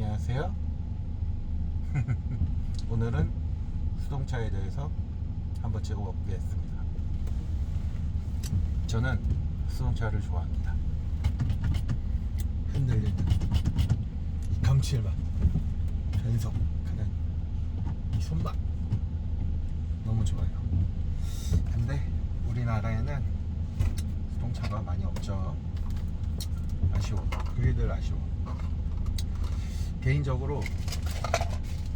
안녕하세요. 오늘은 수동차에 대해서 한번 찍어보겠습니다. 저는 수동차를 좋아합니다. 흔들리는 이 감칠맛, 변속하는 이 손맛 너무 좋아요. 근데 우리나라에는 수동차가 많이 없죠. 아쉬워. 그게들 아쉬워. 개인적으로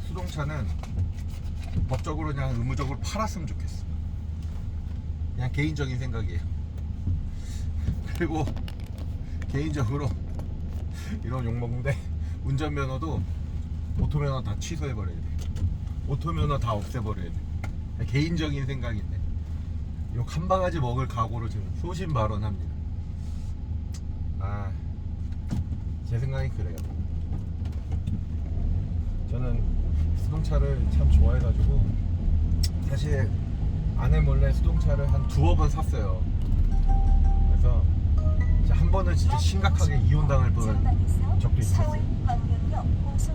수동차는 법적으로 그냥 의무적으로 팔았으면 좋겠어. 그냥 개인적인 생각이에요. 그리고 개인적으로 이런 욕 먹는데 운전면허도 오토면허 다 취소해버려야 돼. 오토면허 다 없애버려야 돼. 개인적인 생각인데 욕 한 바가지 먹을 각오로 지금 소신 발언합니다. 아, 제 생각이 그래요. 저는 수동차를 참 좋아해가지고 사실 아내 몰래 수동차를 한 두어 번 샀어요. 그래서 이제 한 번은 진짜 심각하게 이혼당할 뻔한 적도 있었어요.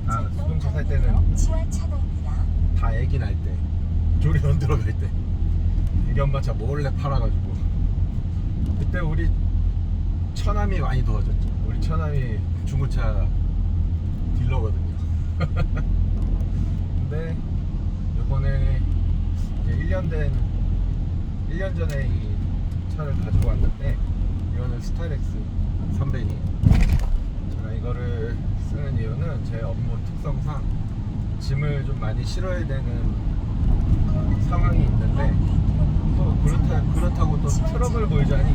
아, 수동차 살 때는 다 애기 날 때, 조리원 들어갈 때, 애기 엄마 차 몰래 팔아가지고 그때 우리 처남이 많이 도와줬죠. 우리 처남이 중고차 딜러거든요. 근데 이번에 이제 1년 된 1년 전에 이 차를 가지고 왔는데 이거는 스타렉스 300이에요. 제가 이거를 쓰는 이유는 제 업무 특성상 짐을 좀 많이 실어야 되는 상황이 있는데 또 그렇다, 그렇다고 또 트러블 보이자니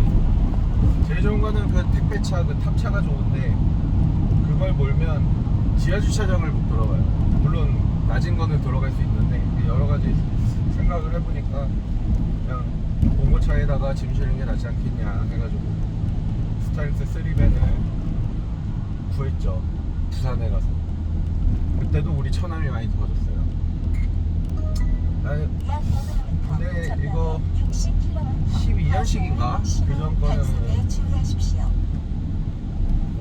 제일 좋은 거는 그 택배차 그 탑차가 좋은데 그걸 몰면 지하 주차장을 못 들어가요. 물론 낮은 거는 들어갈 수 있는데 여러 가지 생각을 해보니까 그냥 봉고차에다가 짐 실는 게 낫지 않겠냐 해가지고 스타일스 3밴을 구했죠. 부산에 가서 그때도 우리 처남이 많이 도와줬어요. 아니, 근데 이거 12년식인가? 그전 거는 주의하십시오.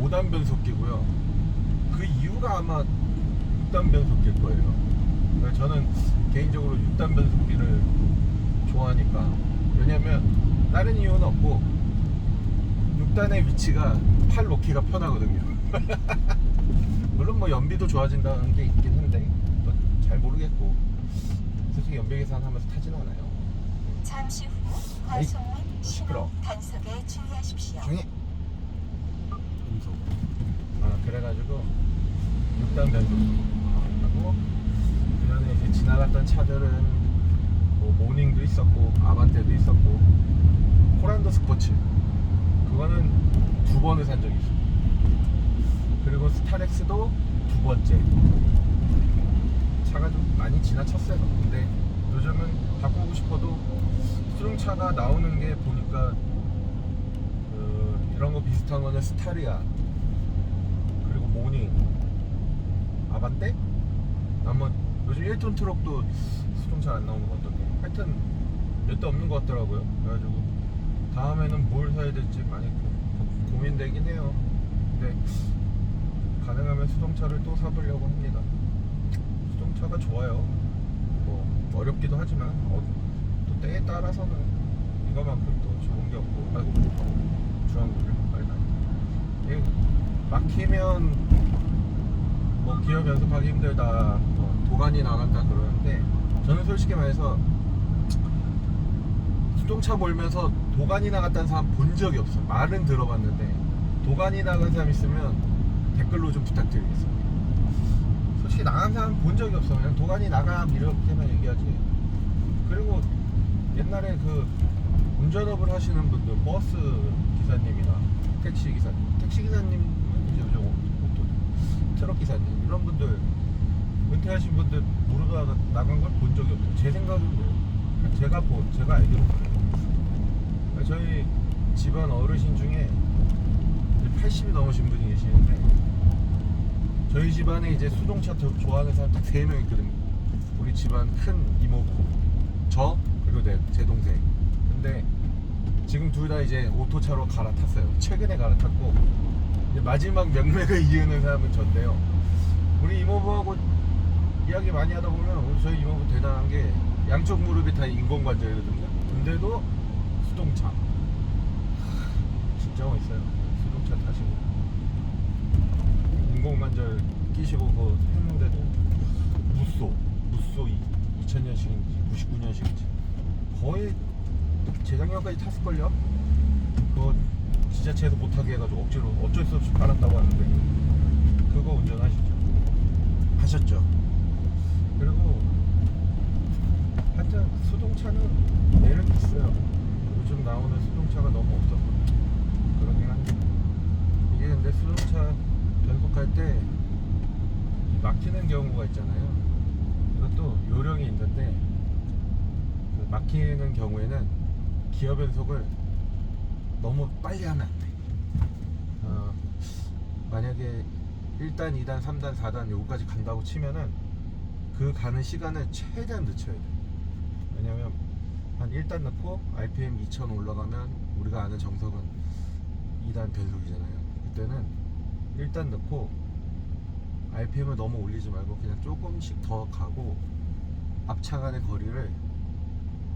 5단 변속기고요. 그 이유가 아마 6단 변속기일 거예요. 개인적으로 6단 변속기를 좋아하니까. 왜냐면 다른 이유는 없고 6단의 위치가 팔 놓기가 편하거든요. 물론 뭐 연비도 좋아진다는 게 있긴 한데 또잘 모르겠고 솔직히 연비 계산하면서 타진 않아요. 잠시 후 과속 및 시끄러워. 신호 단속에 주의하십시오. 조용히. 음소. 아 그래가지고 6단 변속기 하고 그전에 이제 지나갔던 차들은 뭐 모닝도 있었고 아반떼도 있었고 코란도 스포츠 그거는 두 번을 산 적이 있어. 그리고 스타렉스도 두 번째. 차가 좀 많이 지나쳤어요. 근데 요즘은 바꾸고 싶어도 수중차가 나오는 게 보니까 그 이런 거 비슷한 거는 스타리아 그리고 모닝 아반떼 아마 요즘 1톤 트럭도 수동차 안 나오는 것 같던데. 하여튼 몇 대 없는 것 같더라고요. 그래가지고 다음에는 뭘 사야 될지 많이 고, 고민되긴 해요. 근데 가능하면 수동차를 또 사보려고 합니다. 수동차가 좋아요. 뭐 어렵기도 하지만 어, 또 때에 따라서는 이거만큼 또 좋은 게 없고. 아이고 중앙구를 빨리 이. 막히면 뭐 기어 변속하기 힘들다 뭐 도관이 나간다 그러는데 저는 솔직히 말해서 수동차 몰면서 도관이 나갔다는 사람 본 적이 없어 말은 들어봤는데 도관이 나간 사람 있으면 댓글로 좀 부탁드리겠습니다. 솔직히 나간 사람 본 적이 없어 그냥 도관이 나감 이렇게만 얘기하지. 그리고 옛날에 그 운전업을 하시는 분들 버스 기사님이나 택시 기사님 택시 기사님은 이제 요즘 트럭 기사님 이런 분들 은퇴하신 분들 나가- 나간 걸 본 적이 없어요. 제 생각은 그래요. 제가 보, 제가 알기로 그래요. 저희 집안 어르신 중에 80이 넘으신 분이 계시는데 저희 집안에 이제 수동차 더 좋아하는 사람 딱 3명 있거든요. 우리 집안 큰 이모부 저 그리고 내, 제 동생. 근데 지금 둘 다 이제 오토차로 갈아탔어요. 최근에 갈아탔고 마지막 명맥을 이으는 사람은 전데요. 우리 이모부하고 이야기 많이 하다 보면 우리 저희 이모부 대단한 게 양쪽 무릎이 다 인공관절이거든요. 근데도 수동차. 진짜 멋있어요. 수동차 타시고 인공관절 끼시고 그거 했는데도 무쏘 무쏘 2000년식인지 99년식인지 거의 재작년까지 탔을걸요? 그거 지자체에서 못하게 해가지고 억지로 어쩔 수 없이 팔았다고 하는데 그거 운전하시죠 하셨죠 그리고 하여튼 수동차는 매력이 있어요. 요즘 나오는 수동차가 너무 없어서 그러긴 한데. 이게 근데 수동차 변속할 때 막히는 경우가 있잖아요. 이것도 요령이 있는데 그 막히는 경우에는 기어 변속을 너무 빨리 하면 안 돼. 어, 만약에 1단, 2단, 3단, 4단 요거까지 간다고 치면은 그 가는 시간을 최대한 늦춰야 돼. 왜냐면 한 1단 넣고 RPM 2000 올라가면 우리가 아는 정석은 2단 변속이잖아요. 그때는 1단 넣고 RPM을 너무 올리지 말고 그냥 조금씩 더 가고 앞차 간의 거리를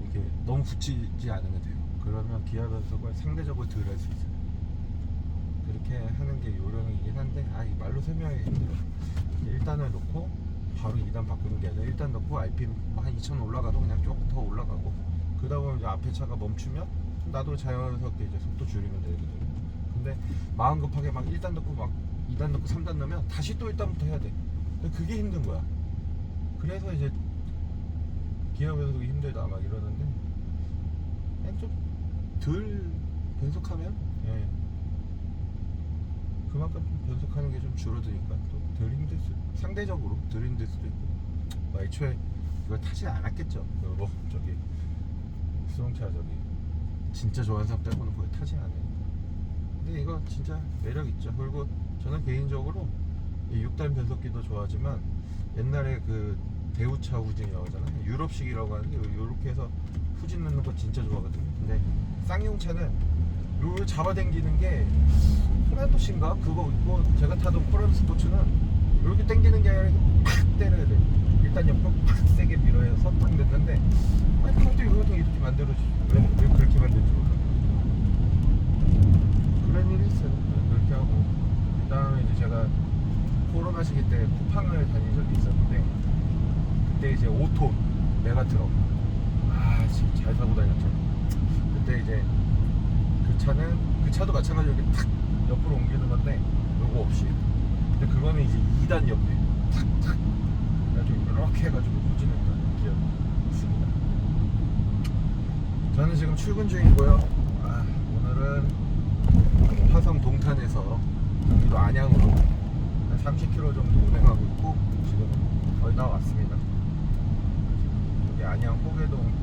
이렇게 너무 붙이지 않으면 돼요. 그러면 기아 변속을 상대적으로 덜 할 수 있어요. 그렇게 하는 게 요령이긴 한데 아, 이 말로 설명하기 힘들어. 1단을 놓고 바로 2단 바꾸는 게 아니라 1단 넣고 RPM 한 2000 올라가도 그냥 조금 더 올라가고 그러다 보면 이제 앞에 차가 멈추면 나도 자연스럽게 이제 속도 줄이면 되거든요. 근데 마음 급하게 막 1단 넣고 막 2단 넣고 3단 넣으면 다시 또 1단부터 해야 돼. 근데 그게 힘든 거야. 그래서 이제 변속이 힘들다 막 이러는데 그냥 좀덜 변속하면 예. 그만큼 좀 변속하는 게 좀 줄어드니까 또 덜 힘들 수 상대적으로 덜 힘들 수도 있고. 뭐 애초에 이걸 타지 않았겠죠. 그뭐 저기 수동차 저기 진짜 좋아하는 사람 빼고는 거의 타지 않아요. 근데 이거 진짜 매력 있죠. 그리고 저는 개인적으로 이 6단 변속기도 좋아하지만 옛날에 그 대우차 후진이라고 하잖아요. 유럽식이라고 하는데 이렇게 해서 후진 넣는 거 진짜 좋아하거든요. 근데 쌍용차는 요걸 잡아당기는 게 호란도시인가? 그거 있고 제가 타던 포란 스포츠는 이렇게 당기는 게 아니라 팍 때려야 돼 일단 옆으로 팍 세게 밀어서 탁 넣는데 아니 그것도 이것도 이렇게 만들어주지 왜, 왜 그렇게 만들지 몰라 그런 일이 있어요. 네, 그렇게 하고. 그 다음에 이제 제가 코로나 시기 때 쿠팡을 다닌 적이 있었는데 그때 이제 5톤 메가트럭. 아 지금 잘 사고 다녔죠. 그때 이제 그 차는 그 차도 마찬가지로 이렇게 탁 옆으로 옮기는 건데 요거 없이 근데 그거는 이제 2단 옆에 탁탁 이렇게 해가지고 후진했던 기억이 있습니다. 저는 지금 출근 중이고요. 아, 오늘은 화성 동탄에서 경기도 안양으로 한 30km 정도 운행하고 있고 지금 거의 다 왔습니다. 여기 안양 호계동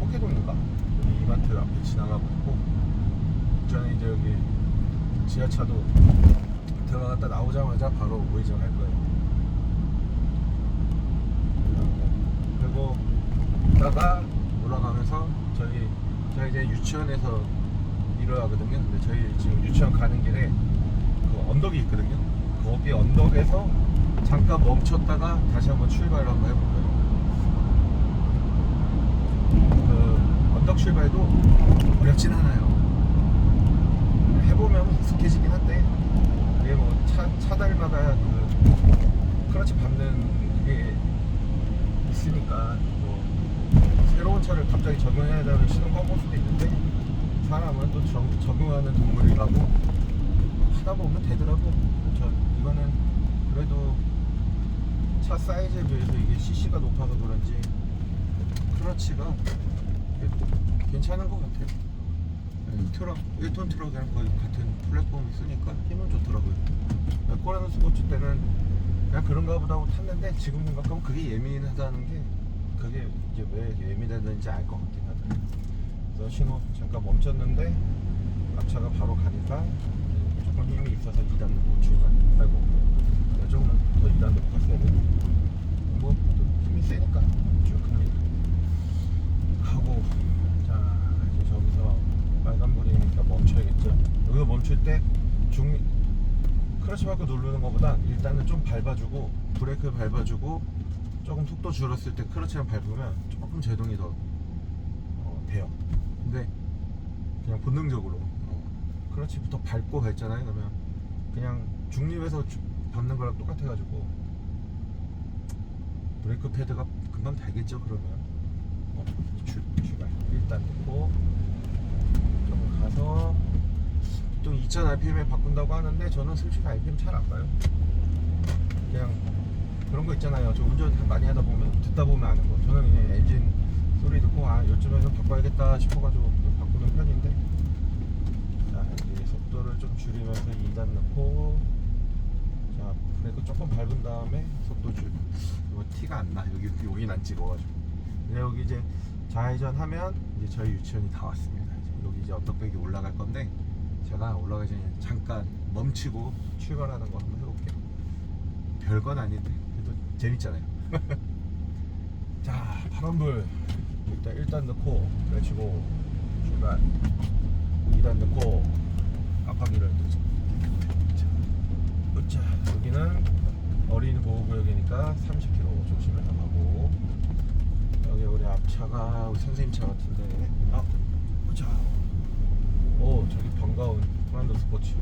호계동인가? 여기 이마트 앞에 지나가고 있고 저는 이제 여기 지하차도 들어갔다 나오자마자 바로 우회전 할 거예요. 그리고 이따가 올라가면서 저희 저희 이제 유치원에서 일을 하거든요. 근데 저희 지금 유치원 가는 길에 그 언덕이 있거든요. 거기 언덕에서 잠깐 멈췄다가 다시 한번 출발을 한번 해볼 거예요? 그 언덕 출발도 어렵진 않아요. 해보면 익숙해지긴 한데 그게 뭐 차, 차달마다 그 클러치 밟는 그게 있으니까 뭐 새로운 차를 갑자기 적용해야 되는 시동 꺼볼 수도 있는데 사람은 또 적, 적응하는 동물이라고 하다 보면 되더라고. 저 이거는 그래도 차 사이즈에 비해서 이게 CC가 높아서 그런지 클러치가 괜찮은 것 같아요. 네, 트럭, 1톤 트럭이랑 거의 같은 플랫폼이 쓰니까 힘은 좋더라고요. 코라노 스포츠 때는 그냥 그런가 보다 하고 탔는데 지금 생각하면 그게 예민하다는 게 그게 이제 왜 예민하다는지 알 것 같긴 하다. 그래서 신호 잠깐 멈췄는데 앞차가 바로 가니까 조금 힘이 있어서 2단 넣고 출발. 아이고, 내가 조금 더 2단 넣고 갔어야 돼. 뭐또 힘이 세니까 쭉 갑니다. 하고 자 이제 저기서 빨간불이니까 멈출 때중 클러치 밟고 누르는 것보다 일단 일단은 좀 밟아주고 브레이크 밟아주고 조금 속도 줄었을 때 클러치를 밟으면 조금 제동이 더 어, 돼요. 근데 그냥 본능적으로 어, 클러치부터 밟고 밟잖아요. 그러면 그냥 중립에서 주- 밟는 거랑 똑같아가지고 브레이크 패드가 금방 달겠죠. 그러면 어, 출, 출발 일단 넣고 좀 가서 보통 2000 RPM에 바꾼다고 하는데 저는 솔직히 RPM 잘 안 봐요. 그냥 그런 거 있잖아요. 저 운전 많이 하다 보면 듣다 보면 아는 거. 저는 그냥 엔진 소리 듣고 아 요즘에서 바꿔야겠다 싶어가지고 좀 바꾸는 편인데 자 이제 속도를 좀 줄이면서 2단 넣고 자 브레이크 조금 밟은 다음에 속도 줄 이거 티가 안 나. 여기 여긴 안 찍어가지고 근데 여기 이제 좌회전 하면 이제 저희 유치원이 다 왔습니다. 여기 이제 언덕백이 올라갈 건데 제가 올라가기 전에 잠깐 멈추고 출발하는 거 한번 해볼게요. 별건 아닌데 그래도 재밌잖아요. 자 파란불 일단 일단 넣고 그래치고 출발 2단 넣고 넣자. 자, 자 여기는 어린이 보호구역이니까 30km 조심해서 가고 여기 우리 앞차가 우리 선생님 차 같은데 아 자. 오 저기 반가운 프란도 스포츠.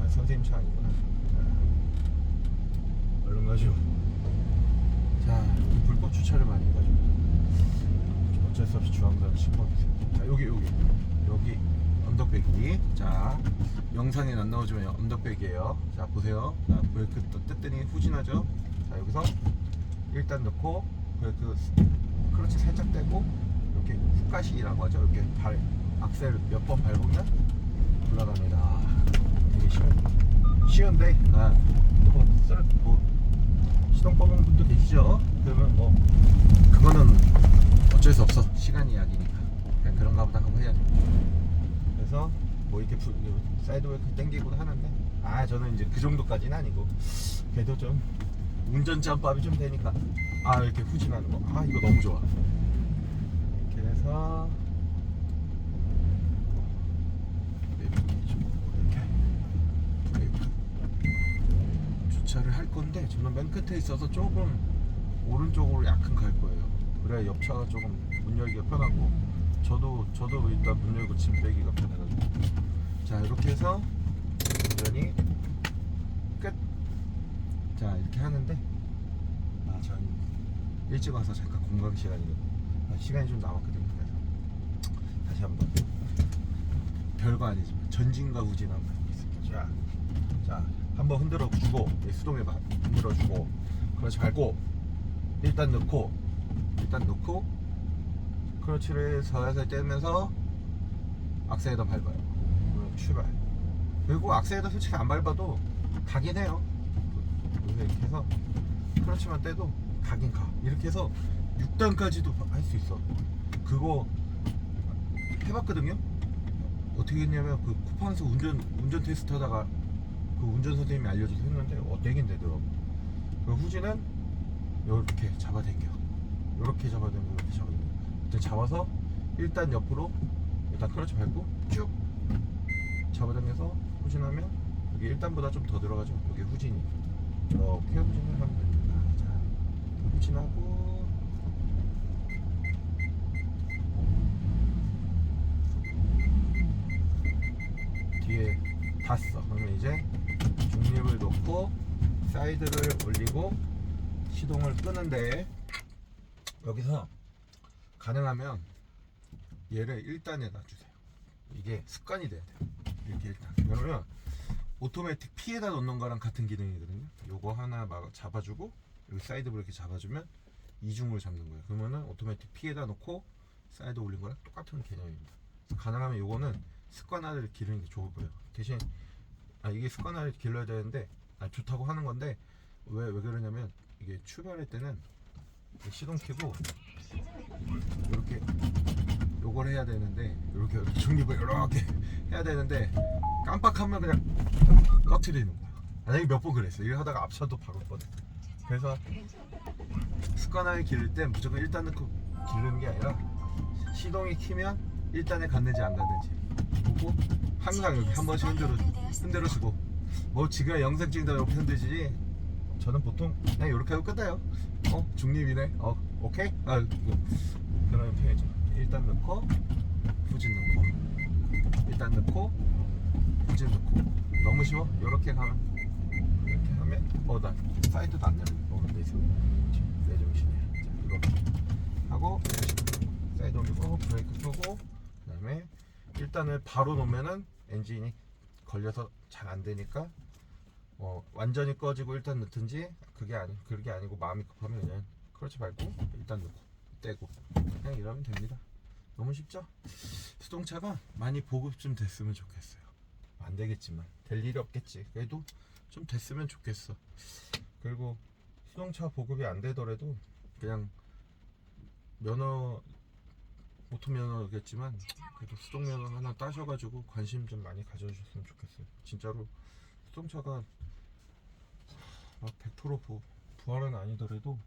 아 선생님 차 아니구나. 자, 얼른 가죠 자 불법 주차를 많이 해가지고. 어쩔 수 없이 주황灯 신고하세요 자 여기 여기. 여기 언덕배기. 자 영상엔 안 나오지만 언덕배기예요. 자 보세요. 자 브레이크 또 뜯더니 후진하죠? 자 여기서 일단 넣고 브레이크 클러치 살짝 떼고 이렇게 훅가시라고 하죠. 이렇게 발 악셀 몇 번 밟으면 올라갑니다. 되게 쉬운 쉬운데? 아, 뭐, 썰, 뭐 시동 꺼본 분도 계시죠? 그러면 뭐 그거는 어쩔 수 없어. 시간 이야기니까. 그냥 그런가 보다 하고 해야죠. 그래서 뭐 이렇게 부, 사이드 브레이크 땡기고 하는데 아 저는 이제 그 정도까지는 아니고 그래도 좀 운전 짬밥이 좀 되니까 아 이렇게 후진하는 거 아 이거 너무 좋아 해서 주차를 할 건데 저는 맨 끝에 있어서 조금 오른쪽으로 약간 갈 거예요 그래야 옆 차가 조금 문 열기가 편하고 저도 저도 일단 문 열고 짐 빼기가 편해가지고 자 이렇게 해서 운전이 끝. 자 이렇게 하는데 아전 일찍 와서 잠깐 공강 시간이거든요. 아, 시간이 좀 남았거든요. 다시 한번 별거 아니지만 전진과 후진 한번 해보겠습니다. 자, 자 한번 흔들어 주고 이 수동에 봐 흔들어 주고 그렇지 밟고 일단 넣고 일단 넣고 크러치를 살살 떼면서 악셀에다 밟아요. 출발. 그리고 악셀에다 솔직히 안 밟아도 가긴 해요. 이렇게 해서 크러치만 떼도 가긴 가. 이렇게 해서 6단까지도 할 수 있어. 그거 해봤거든요. 어떻게 했냐면 그 쿠팡에서 운전 운전 테스트 하다가 그 운전 선생님이 알려줘서 했는데 어 되긴 되더라고. 그 후진은 이렇게 잡아당겨. 이렇게 잡아당기고 이렇게 잡아당겨. 일단 잡아서 일단 옆으로 일단 크러치 밟고 쭉 잡아당겨서 후진하면 여기 1단보다 좀 더 들어가죠. 여기 후진이 이렇게 후진을 하면 됩니다. 자, 후진하고 뒤에 닿았어. 그러면 이제 중립을 놓고 사이드를 올리고 시동을 끄는데 여기서 가능하면 얘를 1단에다 주세요. 이게 습관이 돼야 돼요. 이렇게 일단. 그러면 오토매틱 P에다 놓는 거랑 같은 기능이거든요. 요거 하나 막 잡아주고 여기 사이드 브레이크 잡아주면 이중으로 잡는 거예요. 그러면은 오토매틱 P에다 놓고 사이드 올린 거랑 똑같은 개념입니다. 가능하면 요거는 습관화를 기르는 게 좋을 거예요. 대신 아 이게 습관화를 길러야 되는데 아, 좋다고 하는 건데 왜 왜 그러냐면 이게 출발할 때는 시동 켜고 이렇게 요걸 해야 되는데 이렇게 중립을 이렇게 해야 되는데 깜빡하면 그냥 꺼트리는 거야. 만약에 몇번 그랬어. 이거 하다가 앞차도 박았거든. 그래서 습관하게 기를 땐 무조건 1단 넣고 기르는 게 아니라 시동이 키면 1단에 갔는지 안 갔는지 보고 항상 이렇게 한 번씩 흔들어 흔들어 주고 뭐 지금 영상 찍는다 이렇게 흔들지? 저는 보통 그냥 이렇게 하고 끝나요. 어? 중립이네. 어 오케이? 아 뭐, 그런 편이죠 일단 넣고 후진 넣고. 일단 넣고 후진 넣고. 너무 쉬워? 이렇게 가면. 이렇게 하면 어나 사이드도 안 내려 어 내 정신이야. 자 이렇게 하고 사이드 올리고 브레이크 끄고 그 다음에 일단은 바로 놓으면은 엔진이 걸려서 잘 안 되니까 어, 완전히 꺼지고 일단 넣든지 그게 아니 그게 아니고 마음이 급하면 그냥 그렇지 말고 일단 넣고 떼고 그냥 이러면 됩니다. 너무 쉽죠? 수동차가 많이 보급 좀 됐으면 좋겠어요. 안 되겠지만 될 일이 없겠지. 그래도 좀 됐으면 좋겠어. 그리고 수동차 보급이 안 되더라도 그냥 면허 모토 면허겠지만 그래도 수동 면허 하나 따셔가지고 관심 좀 많이 가져주셨으면 좋겠어요. 진짜로 수동차가 막 100% 부, 부활은 아니더라도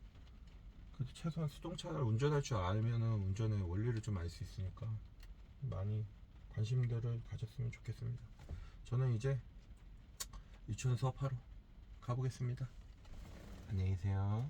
그래도 최소한 수동차를 운전할 줄 알면은 운전의 원리를 좀 알 수 있으니까 많이 관심들을 가졌으면 좋겠습니다. 저는 이제 유치원 수업하러 가보겠습니다. 안녕히 계세요.